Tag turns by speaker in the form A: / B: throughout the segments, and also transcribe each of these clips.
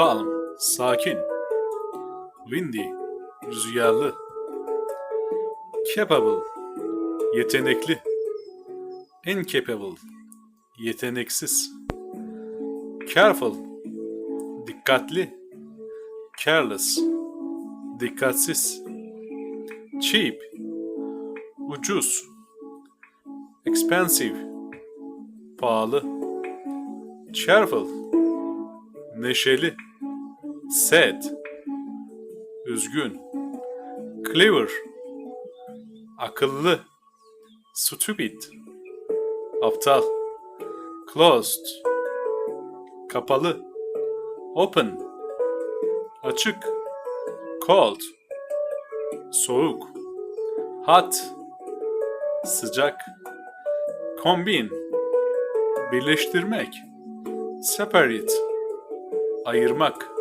A: Calm, sakin. Windy, rüzgarlı. Capable, yetenekli. Incapable, yeteneksiz. Careful, dikkatli. Careless, dikkatsiz. Cheap, ucuz. Expensive, pahalı. Cheerful, neşeli. Sad, üzgün. Clever, akıllı. Stupid, aptal. Closed, kapalı. Open, açık. Cold, soğuk. Hot, sıcak. Combine, birleştirmek. Separate, ayırmak.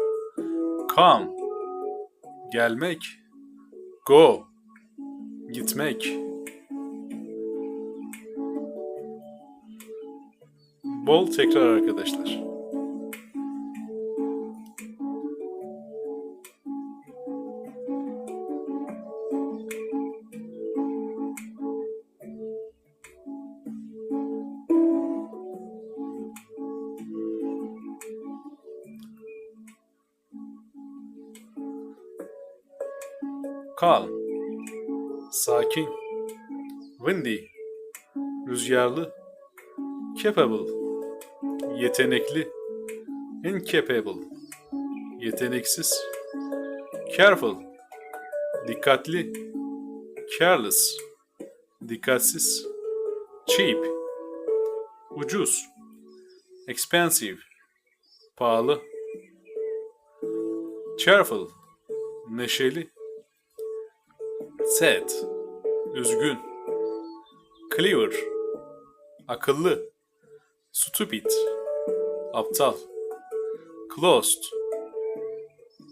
A: Come, gelmek. Go, gitmek. Bol tekrar arkadaşlar. Calm, sakin. Windy, rüzgarlı. Capable, yetenekli. Incapable, yeteneksiz. Careful, dikkatli. Careless, dikkatsiz. Cheap, ucuz. Expensive, pahalı. Cheerful, neşeli. Sad, üzgün. Clever, akıllı. Stupid, aptal. Closed,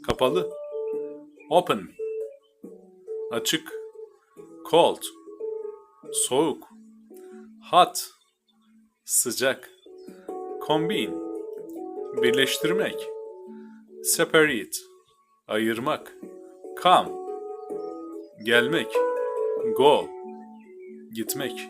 A: kapalı. Open, açık. Cold, soğuk. Hot, sıcak. Combine, birleştirmek. Separate, ayırmak. Come, gelmek. Go, gitmek.